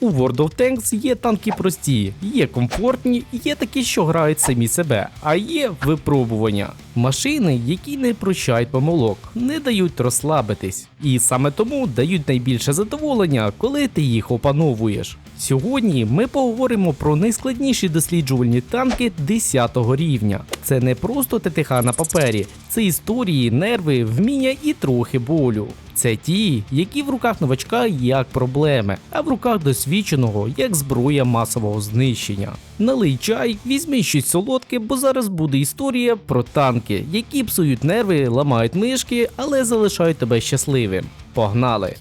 У World of Tanks є танки прості, є комфортні, є такі, що грають самі себе, а є випробування. Машини, які не прощають помилок, не дають розслабитись, і саме тому дають найбільше задоволення, коли ти їх опановуєш. Сьогодні ми поговоримо про найскладніші досліджувальні танки 10 рівня. Це не просто ТТХ на папері, це історії, нерви, вміння і трохи болю. Це ті, які в руках новачка як проблеми, а в руках досвідченого як зброя масового знищення. Налий чай, візьми щось солодке, бо зараз буде історія про танки, які псують нерви, ламають мишки, але залишають тебе щасливим. Погнали!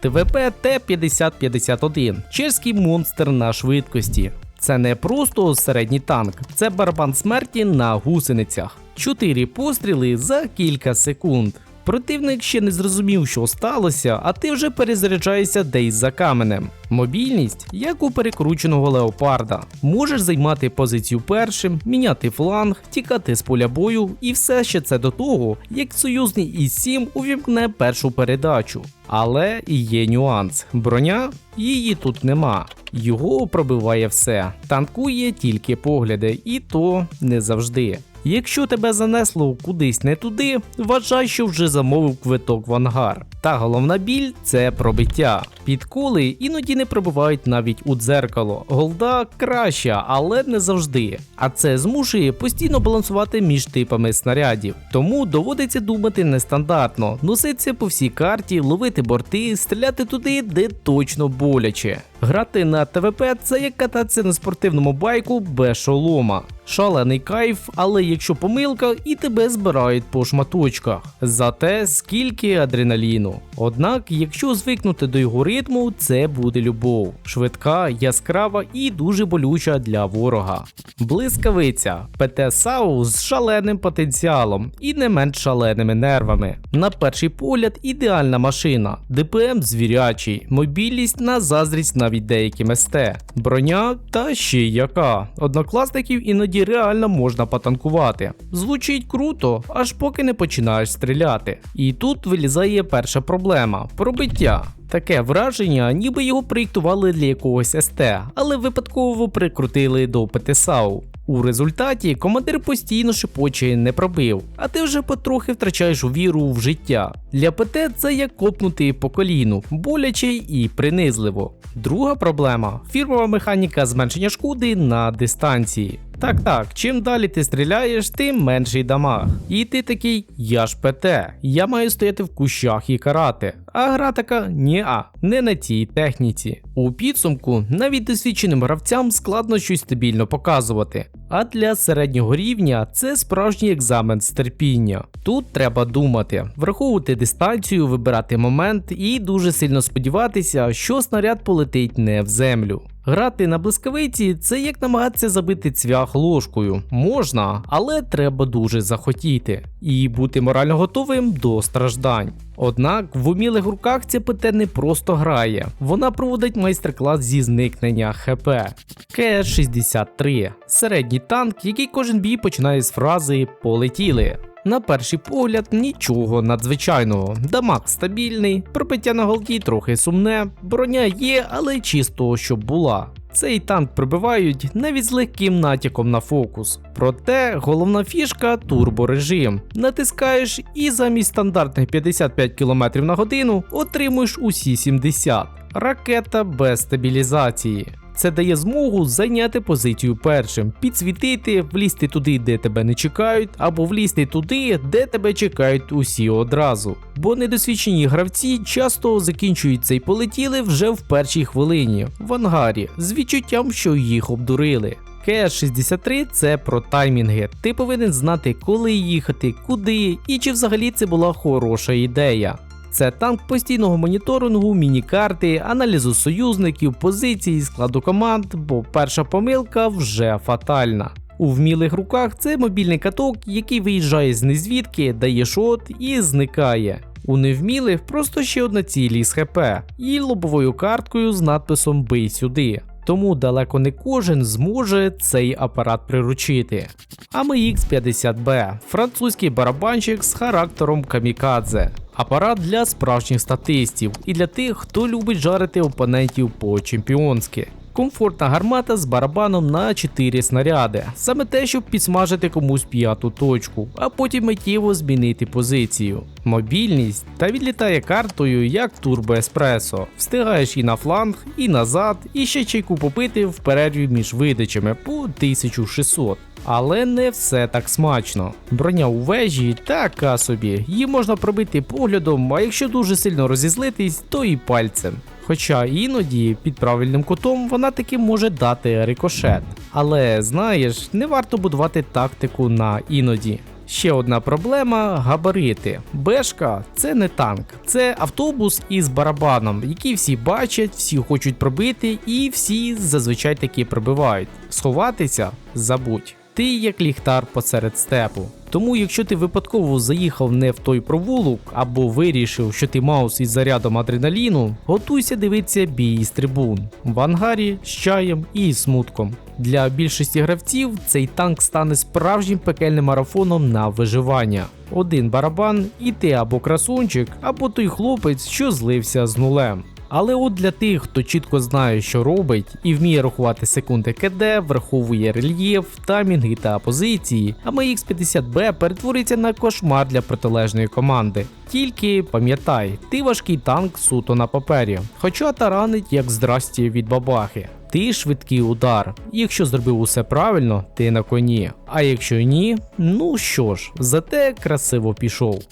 ТВП Т-5051 чеський монстр на швидкості. Це не просто середній танк, це барабан смерті на гусеницях. Чотири постріли за кілька секунд. Противник ще не зрозумів, що сталося, а ти вже перезаряджаєшся десь за каменем. Мобільність, як у перекрученого леопарда. Можеш займати позицію першим, міняти фланг, тікати з поля бою, і все ще це до того, як союзний ІС-7 увімкне першу передачу. Але і є нюанс: броня її тут нема. Його пробиває все, танкує тільки погляди, і то не завжди. Якщо тебе занесло кудись не туди, вважай, що вже замовив квиток в ангар. Та головна біль це пробиття. Підколи іноді не пробивають навіть у дзеркало. Голда краща, але не завжди. А це змушує постійно балансувати між типами снарядів. Тому доводиться думати нестандартно, носитися по всій карті, ловити борти, стріляти туди, де точно боляче. Грати на ТВП це як кататися на спортивному байку без шолома. Шалений кайф, але якщо помилка, і тебе збирають по шматочках. Зате скільки адреналіну. Однак, якщо звикнути до його ритму, це буде любов. Швидка, яскрава і дуже болюча для ворога. Блискавиця ПТ САУ з шаленим потенціалом і не менш шаленими нервами. На перший погляд, ідеальна машина, ДПМ звірячий, мобільність на заздрість навіть деяким СТ, броня та ще й яка. Однокласників іноді реально можна потанкувати. Звучить круто, аж поки не починаєш стріляти. І тут вилізає перша проблема пробиття. Таке враження, ніби його проєктували для якогось СТ, але випадково прикрутили до ПТСАУ. У результаті командир постійно шепоче не пробив, а ти вже потрохи втрачаєш віру в життя. Для ПТ це як копнути по коліну, боляче і принизливо. Друга проблема фірмова механіка зменшення шкоди на дистанції. Так, так, чим далі ти стріляєш, тим менший дамаг. І ти такий, я ж ПТ, я маю стояти в кущах і карати. А гра така ніа, не на тій техніці. У підсумку навіть досвідченим гравцям складно щось стабільно показувати. А для середнього рівня це справжній екзамен з терпіння. Тут треба думати, враховувати дистанцію, вибирати момент і дуже сильно сподіватися, що снаряд полетить не в землю. Грати на блискавиці це як намагатися забити цвях ложкою. Можна, але треба дуже захотіти і бути морально готовим до страждань. Однак в умілих руках ця ПТ не просто грає, вона проводить майстер-клас зі зникнення ХП. КС-63 середній танк, який кожен бій починає з фрази Полетіли. На перший погляд нічого надзвичайного. Дамаг стабільний, пробиття на голді трохи сумне, броня є, але чисто щоб була. Цей танк прибивають навіть з легким натяком на фокус. Проте головна фішка турборежим. Натискаєш і замість стандартних 55 км на годину отримуєш усі 70. Ракета без стабілізації. Це дає змогу зайняти позицію першим, підсвітити, влізти туди, де тебе не чекають, або влізти туди, де тебе чекають усі одразу. Бо недосвідчені гравці часто закінчуються і полетіли вже в першій хвилині в ангарі з відчуттям, що їх обдурили. КС-63 це про таймінги. Ти повинен знати, коли їхати, куди і чи взагалі це була хороша ідея. Це танк постійного моніторингу, міні-карти, аналізу союзників, позицій, складу команд, бо перша помилка вже фатальна. У вмілих руках це мобільний каток, який виїжджає з незвідки, дає шот і зникає. У невмілих просто ще одна ціль із ХП і лобовою карткою з надписом Бий сюди. Тому далеко не кожен зможе цей апарат приручити. AMX 50B французький барабанщик з характером камікадзе. Апарат для справжніх статистів і для тих, хто любить жарити опонентів по-чемпіонськи. Комфортна гармата з барабаном на 4 снаряди. Саме те, щоб підсмажити комусь п'яту точку, а потім миттєво змінити позицію. Мобільність та відлітає картою як Turbo Espresso. Встигаєш і на фланг, і назад, і ще чайку попити в перерві між видачами по 1600. Але не все так смачно. Броня у вежі така собі, її можна пробити поглядом, а якщо дуже сильно розізлитись, то і пальцем. Хоча іноді під правильним кутом вона таки може дати рикошет. Але знаєш, не варто будувати тактику на іноді. Ще одна проблема габарити. Бешка це не танк, це автобус із барабаном, який всі бачать, всі хочуть пробити, і всі зазвичай таки пробивають. Сховатися забудь. Ти як ліхтар посеред степу. Тому, якщо ти випадково заїхав не в той провулок або вирішив, що ти маус із зарядом адреналіну, готуйся дивитися бій з трибун в ангарі з чаєм і смутком. Для більшості гравців цей танк стане справжнім пекельним марафоном на виживання. Один барабан, і ти або красунчик, або той хлопець, що злився з нулем. Але от для тих, хто чітко знає, що робить, і вміє рахувати секунди КД, враховує рельєф, таймінги та позиції, AMX 50B перетвориться на кошмар для протилежної команди. Тільки пам'ятай, ти важкий танк суто на папері, хоча таранить як здрасті від бабахи. Ти швидкий удар. Якщо зробив усе правильно, ти на коні. А якщо ні, ну що ж, зате красиво пішов.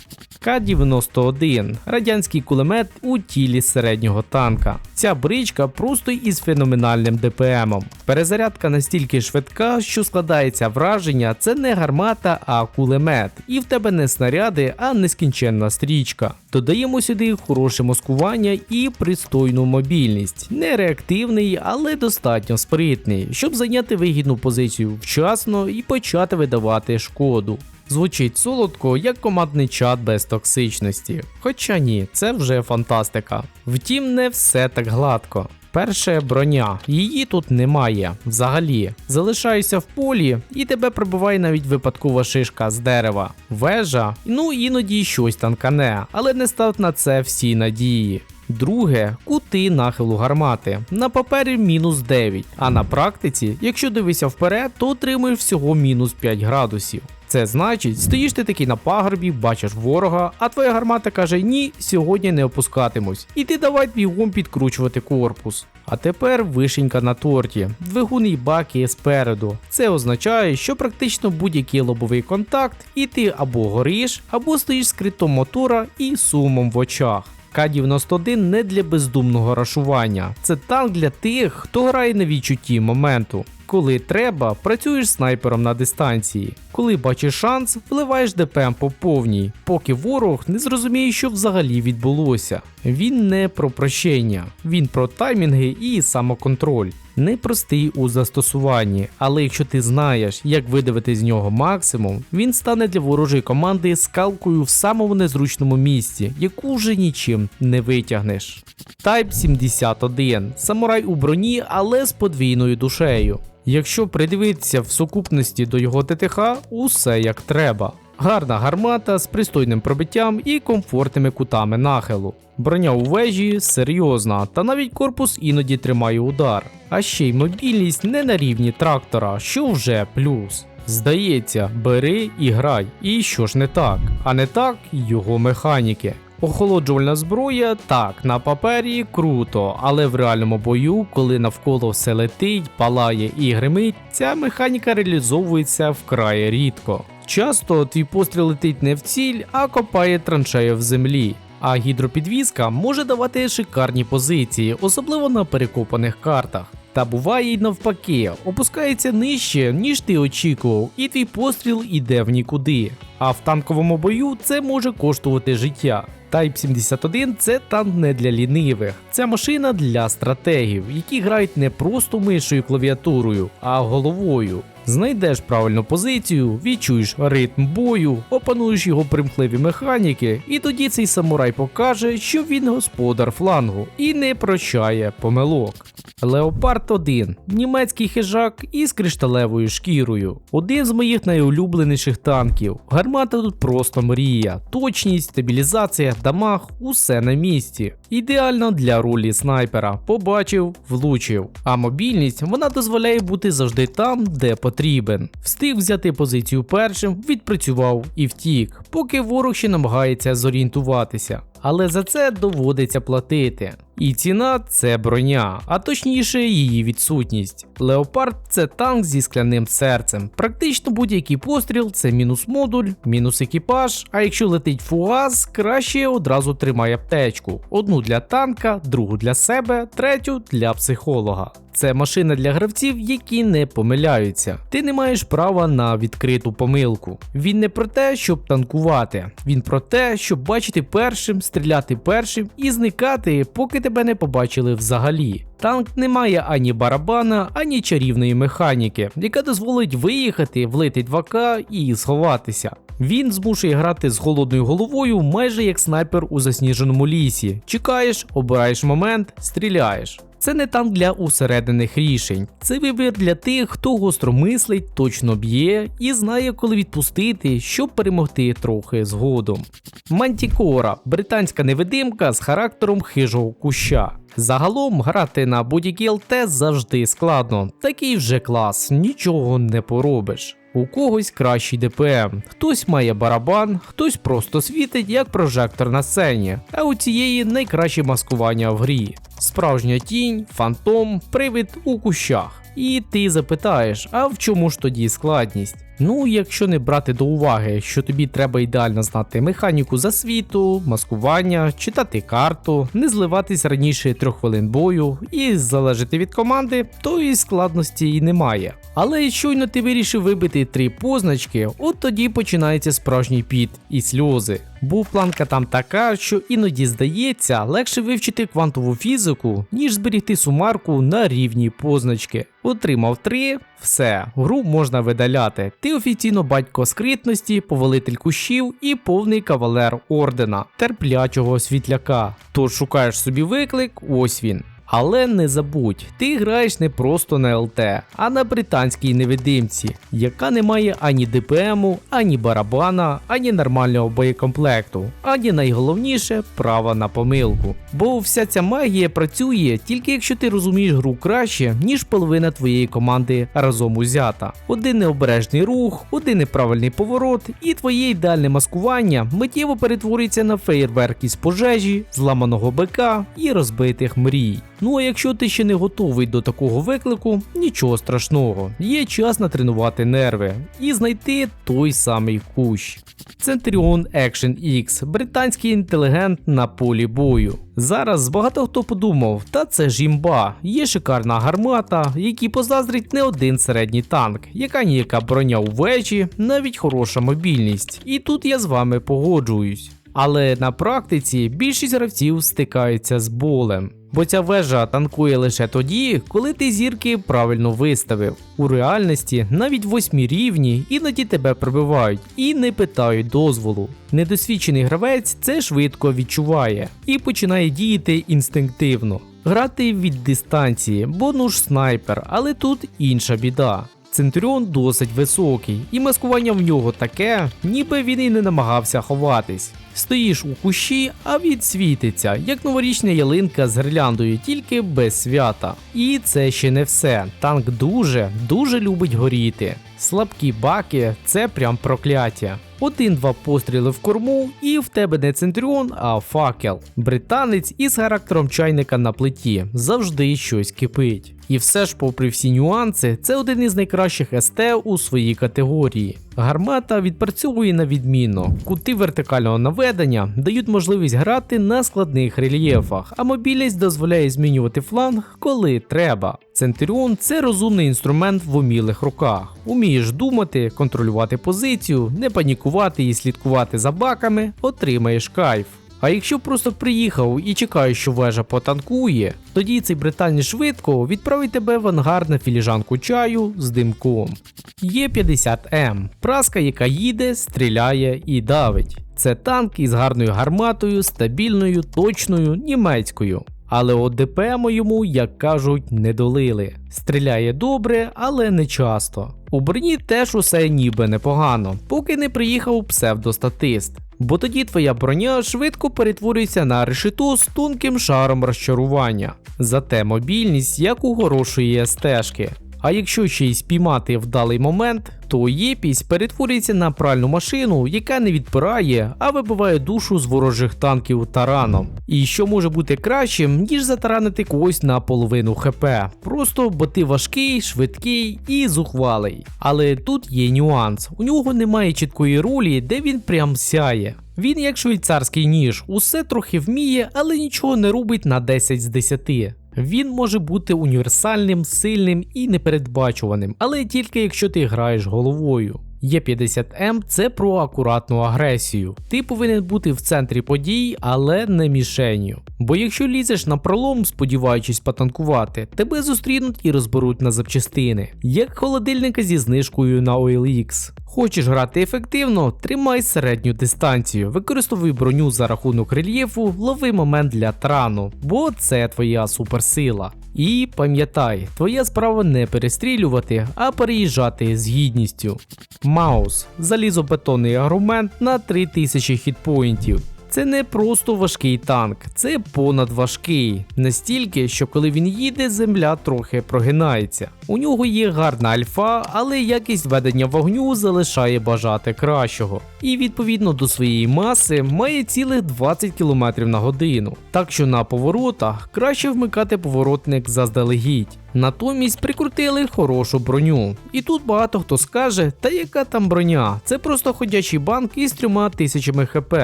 К-91 радянський кулемет у тілі середнього танка. Ця бричка просто із феноменальним ДПМом. Перезарядка настільки швидка, що складається враження, це не гармата, а кулемет. І в тебе не снаряди, а нескінченна стрічка. Додаємо сюди хороше маскування і пристойну мобільність. Не реактивний, але достатньо спритний, щоб зайняти вигідну позицію вчасно і почати видавати шкоду. Звучить солодко, як командний чат без токсичності. Хоча ні, це вже фантастика. Втім, не все так гладко. Перше броня, її тут немає взагалі. Залишаєшся в полі і тебе прибуває навіть випадкова шишка з дерева. Вежа, ну іноді щось танкане, але не став на це всі надії. Друге кути нахилу гармати. На папері мінус 9, а на практиці, якщо дивишся вперед, то отримуєш всього мінус 5 градусів. Це значить, стоїш ти такий на пагорбі, бачиш ворога, а твоя гармата каже: ні, сьогодні не опускатимусь. І ти давай бігом підкручувати корпус. А тепер вишенька на торті, двигун і баки спереду. Це означає, що практично будь-який лобовий контакт, і ти або гориш, або стоїш з критом мотора і сумом в очах. К-91 не для бездумного рашування. Це танк для тих, хто грає на відчутті моменту. Коли треба, працюєш снайпером на дистанції. Коли бачиш шанс, вливаєш ДПМ по повній, поки ворог не зрозуміє, що взагалі відбулося. Він не про прощення, він про таймінги і самоконтроль. Непростий у застосуванні, але якщо ти знаєш, як видавити з нього максимум, він стане для ворожої команди скалкою в самому незручному місці, яку вже нічим не витягнеш. Type 71 самурай у броні, але з подвійною душею. Якщо придивитися в сукупності до його ТТХ, усе як треба. Гарна гармата з пристойним пробиттям і комфортними кутами нахилу. Броня у вежі серйозна, та навіть корпус іноді тримає удар. А ще й мобільність не на рівні трактора, що вже плюс. Здається, бери і грай. І що ж не так? А не так його механіки. Охолоджувальна зброя так, на папері круто, але в реальному бою, коли навколо все летить, палає і гримить, ця механіка реалізовується вкрай рідко. Часто твій постріл летить не в ціль, а копає траншею в землі. А гідропідвізка може давати шикарні позиції, особливо на перекопаних картах. Та буває й навпаки, опускається нижче, ніж ти очікував, і твій постріл іде в нікуди. А в танковому бою це може коштувати життя. Type 71 це танк не для лінивих, це машина для стратегів, які грають не просто мишою клавіатурою, а головою. Знайдеш правильну позицію, відчуєш ритм бою, опануєш його примхливі механіки, і тоді цей самурай покаже, що він господар флангу і не прощає помилок. Леопард 1 німецький хижак із кришталевою шкірою. Один з моїх найулюбленіших танків. Гармата тут просто мрія. Точність, стабілізація дамаг, усе на місці. Ідеально для ролі снайпера. Побачив, влучив. А мобільність вона дозволяє бути завжди там, де потрібен. Встиг взяти позицію першим, відпрацював і втік, поки ворог ще намагається зорієнтуватися. Але за це доводиться платити. І ціна це броня, а точніше її відсутність. Леопард це танк зі скляним серцем. Практично будь-який постріл це мінус модуль, мінус екіпаж. А якщо летить фугас, краще одразу тримай аптечку: одну для танка, другу для себе, третю для психолога. Це машина для гравців, які не помиляються. Ти не маєш права на відкриту помилку. Він не про те, щоб танкувати, він про те, щоб бачити першим, стріляти першим і зникати, поки тебе не побачили взагалі. Танк не має ані барабана, ані чарівної механіки, яка дозволить виїхати, влити 2К і сховатися. Він змушує грати з холодною головою, майже як снайпер у засніженому лісі. Чекаєш, обираєш момент, стріляєш. Це не танк для усередених рішень. Це вибір для тих, хто гостро мислить, точно б'є і знає, коли відпустити, щоб перемогти трохи згодом. Мантікора британська невидимка з характером хижого куща. Загалом грати на будь-якій ЛТ завжди складно, такий вже клас, нічого не поробиш. У когось кращий ДПМ, хтось має барабан, хтось просто світить як прожектор на сцені, а у цієї найкраще маскування в грі. Справжня тінь, фантом, привид у кущах. І ти запитаєш, а в чому ж тоді складність? Ну, якщо не брати до уваги, що тобі треба ідеально знати механіку засвіту, маскування, читати карту, не зливатись раніше трьох хвилин бою і залежати від команди, то і складності і немає. Але щойно ти вирішив вибити три позначки, от тоді починається справжній піт і сльози. Бо планка там така, що іноді здається легше вивчити квантову фізику, ніж зберігти сумарку на рівні позначки. Отримав 3, все, гру можна видаляти. Ти офіційно батько скритності, повелитель кущів і повний кавалер ордена, терплячого світляка. Тож шукаєш собі виклик, ось він. Але не забудь, ти граєш не просто на ЛТ, а на британській невидимці, яка не має ані ДПМу, ані барабана, ані нормального боєкомплекту, ані найголовніше права на помилку. Бо вся ця магія працює тільки якщо ти розумієш гру краще, ніж половина твоєї команди разом узята. Один необережний рух, один неправильний поворот, і твоє ідеальне маскування миттєво перетворюється на феєрверк із пожежі, зламаного БК і розбитих мрій. Ну а якщо ти ще не готовий до такого виклику, нічого страшного, є час натренувати нерви і знайти той самий кущ. Centurion Action X британський інтелігент на полі бою. Зараз багато хто подумав, та це ж імба, є шикарна гармата, якій позаздрить не один середній танк, яка ніяка броня у вежі, навіть хороша мобільність. І тут я з вами погоджуюсь. Але на практиці більшість гравців стикаються з болем. Бо ця вежа танкує лише тоді, коли ти зірки правильно виставив. У реальності навіть восьмі рівні іноді тебе пробивають і не питають дозволу. Недосвідчений гравець це швидко відчуває і починає діяти інстинктивно. Грати від дистанції, бо ну ж снайпер, але тут інша біда. Центуріон досить високий, і маскування в нього таке, ніби він і не намагався ховатись. Стоїш у кущі, а він світиться, як новорічна ялинка з гірляндою, тільки без свята. І це ще не все. Танк дуже, дуже любить горіти. Слабкі баки це прям прокляття. Один-два постріли в корму, і в тебе не центріон, а факел. Британець із характером чайника на плиті завжди щось кипить. І все ж, попри всі нюанси, це один із найкращих СТ у своїй категорії. Гармата відпрацьовує на відмінно. Кути вертикального наведення дають можливість грати на складних рельєфах, а мобільність дозволяє змінювати фланг, коли треба. Центуріон це розумний інструмент в умілих руках. Умієш думати, контролювати позицію, не панікувати і слідкувати за баками, отримаєш кайф. А якщо просто приїхав і чекаєш, що вежа потанкує, тоді цей британець швидко відправить тебе в ангар на філіжанку чаю з димком. Є 50М, праска, яка їде, стріляє і давить. Це танк із гарною гарматою, стабільною, точною, німецькою. Але от ДПМу йому, як кажуть, не долили. Стріляє добре, але не часто. У броні теж усе ніби непогано, поки не приїхав псевдостатист. Бо тоді твоя броня швидко перетворюється на решету з тонким шаром розчарування. Зате мобільність як у хорошої стежки. А якщо ще й спіймати вдалий момент, то єпісь перетворюється на пральну машину, яка не відпирає, а вибиває душу з ворожих танків тараном. І що може бути кращим, ніж затаранити когось на половину хп, просто бо ти важкий, швидкий і зухвалий. Але тут є нюанс: у нього немає чіткої ролі, де він прям сяє. Він, як швейцарський ніж, усе трохи вміє, але нічого не робить на 10 з 10. Він може бути універсальним, сильним і непередбачуваним, але тільки якщо ти граєш головою. Є50М це про акуратну агресію. Ти повинен бути в центрі подій, але не мішенью. Бо якщо лізеш на пролом, сподіваючись потанкувати, тебе зустрінуть і розберуть на запчастини, як холодильника зі знижкою на OLX. Хочеш грати ефективно, тримай середню дистанцію, використовуй броню за рахунок рельєфу, лови момент для трану, бо це твоя суперсила. І пам'ятай, твоя справа не перестрілювати, а переїжджати з гідністю. Маус залізобетонний аргумент на 3000 хітпоінтів. Це не просто важкий танк, це понадважкий. Настільки, що коли він їде, земля трохи прогинається. У нього є гарна альфа, але якість ведення вогню залишає бажати кращого. І відповідно до своєї маси має цілих 20 км на годину. Так що на поворотах краще вмикати поворотник заздалегідь. Натомість прикрутили хорошу броню. І тут багато хто скаже, та яка там броня? Це просто ходячий банк із трьома тисячами хп.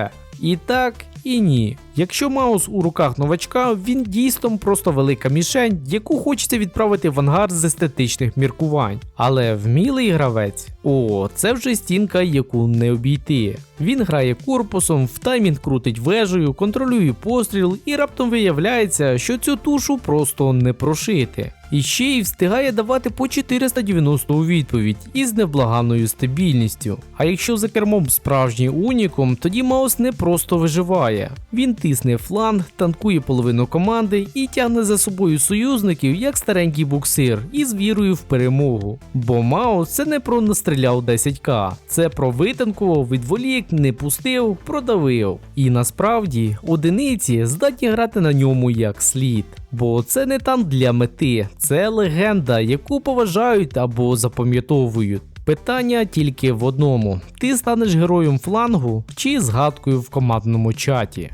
І так, і ні. Якщо маус у руках новачка, він дійсно просто велика мішень, яку хочеться відправити в ангар з естетичних міркувань. Але вмілий гравець, о, це вже стінка, яку не обійти. Він грає корпусом, в таймінг крутить вежею, контролює постріл, і раптом виявляється, що цю тушу просто не прошити. І ще й встигає давати по 490 у відповідь із невблаганною стабільністю. А якщо за кермом справжній унікум, тоді Маус не просто виживає. Він тисне фланг, танкує половину команди і тягне за собою союзників як старенький буксир із вірою в перемогу. Бо Маус це не про настріляв 10к, це про витанкував, відволік, не пустив, продавив. І насправді одиниці здатні грати на ньому як слід. Бо це не танк для мети, це легенда, яку поважають або запам'ятовують. Питання тільки в одному: ти станеш героєм флангу чи згадкою в командному чаті.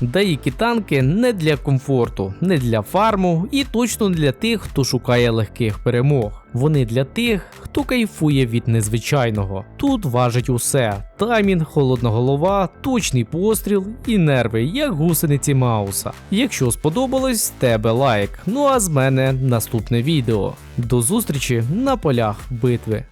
Деякі танки не для комфорту, не для фарму і точно не для тих, хто шукає легких перемог. Вони для тих, хто кайфує від незвичайного. Тут важить усе: таймінг, холодна голова, точний постріл і нерви, як гусениці Мауса. Якщо сподобалось, тебе лайк. Ну а з мене наступне відео. До зустрічі на полях битви.